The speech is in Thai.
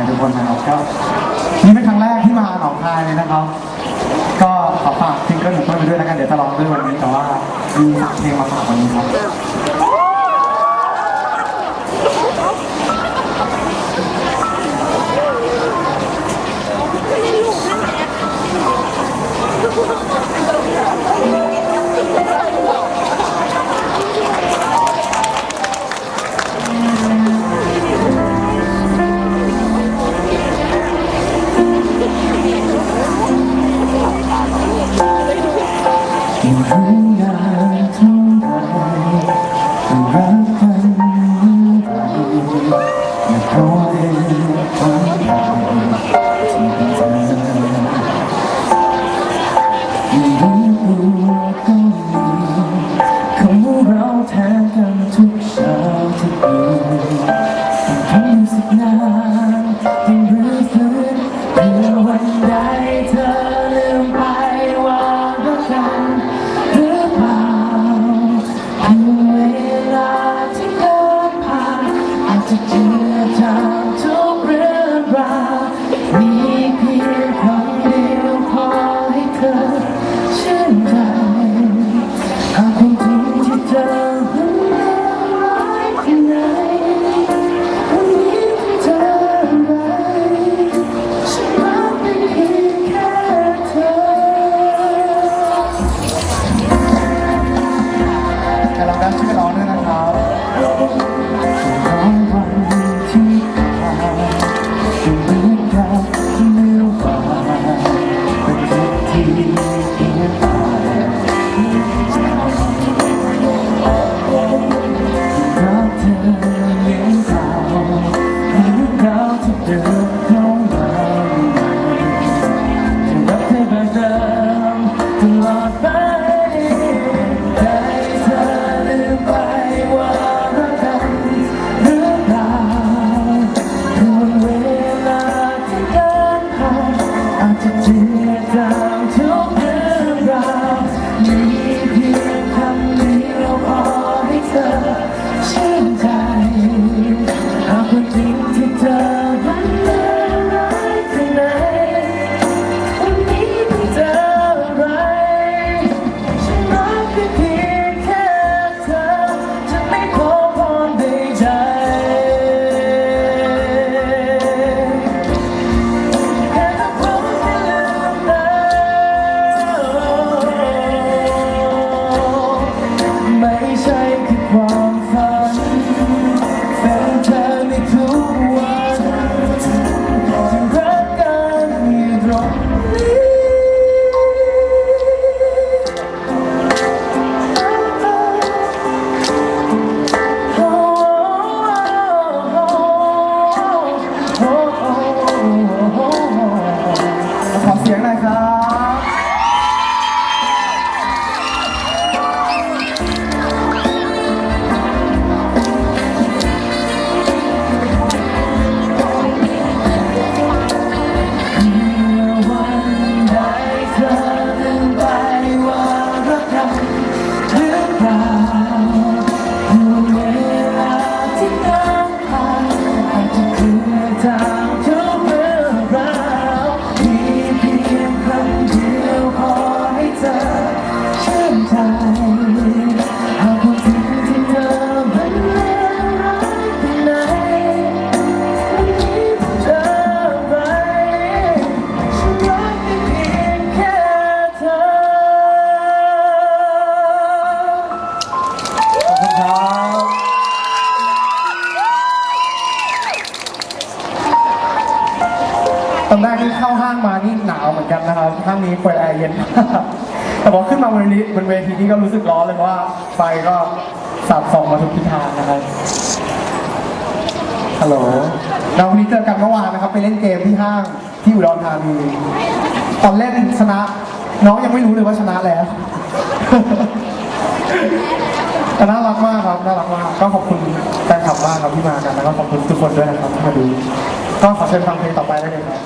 ายทุกคนนะครับก็นี่เป็นครั้งแรกที่มาหนองคายเลยนะครับ ก็ขอฝากซิงเกิลของเพื่อนไปด้วยแล้วกันเดี๋ยวจะร้องด้วยวันนี้แต่ว่ามีเพลงมาฝากวันนี้ครับอยู่ ช้าที่ตื่ งที่เธอ ตอนแรกที่เข้าห้างมานี่หนาวเหมือนกันนะครับห้างนี้เปิดแอร์เย็น แต่พอขึ้นมาบนนี้บนเวทีนี้ก็รู้สึกร้อนเลยเพราะว่าไฟก็สาดส่องมาทุกทิศทางนะครับฮัลโหลเราวันนี้เจอกันเมื่อวานนะครับไปเล่นเกมที่ห้างที่อุดรธานีตอนเล่นชนะ น้องยังไม่รู้เลยว่าชนะแล้วแต่น่ารักมากครับน่ารักมากก็ขอบคุณแฟนคลับมากครับที่มากันแล้วก็ขอบคุณทุกคนด้วยนะครับที่มาดูก็ขอเชิญฟังเพลงต่อไปได้เลยครับ